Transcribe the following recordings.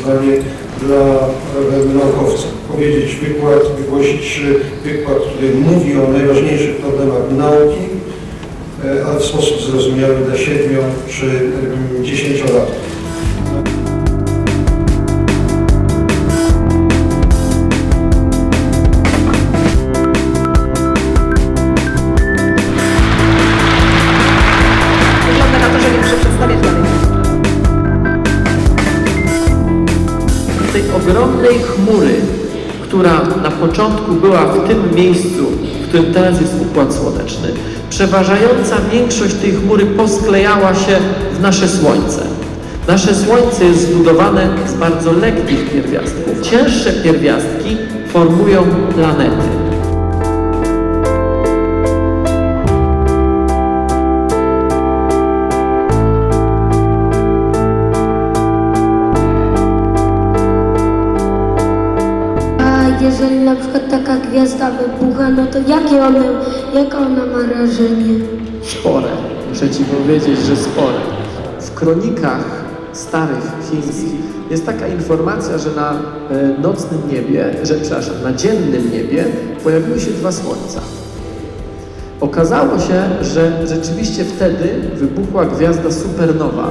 wyzwanie dla e, naukowców. Powiedzieć wykład, wygłosić e, wykład, który mówi o najważniejszych problemach nauki, e, ale w sposób zrozumiały dla siedmiu czy dziesięciolatków. Ogromnej chmury, która na początku była w tym miejscu, w którym teraz jest Układ Słoneczny, przeważająca większość tej chmury posklejała się w nasze Słońce. Nasze Słońce jest zbudowane z bardzo lekkich pierwiastków. Cięższe pierwiastki formują planety. Jeżeli na przykład taka gwiazda wybucha, no to jakie one, jaka ona ma rażenie? Spore. Muszę Ci powiedzieć, że spore. W kronikach starych chińskich jest taka informacja, że na e, nocnym niebie, że przepraszam, na dziennym niebie pojawiły się dwa słońca. Okazało się, że rzeczywiście wtedy wybuchła gwiazda supernowa.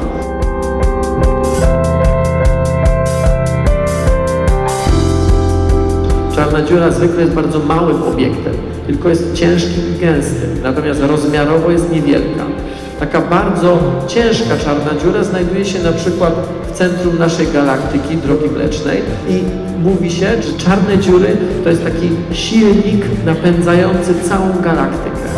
Czarna dziura zwykle jest bardzo małym obiektem, tylko jest ciężkim i gęstym, natomiast rozmiarowo jest niewielka. Taka bardzo ciężka czarna dziura znajduje się na przykład w centrum naszej galaktyki, Drogi Mlecznej i mówi się, że czarne dziury to jest taki silnik napędzający całą galaktykę.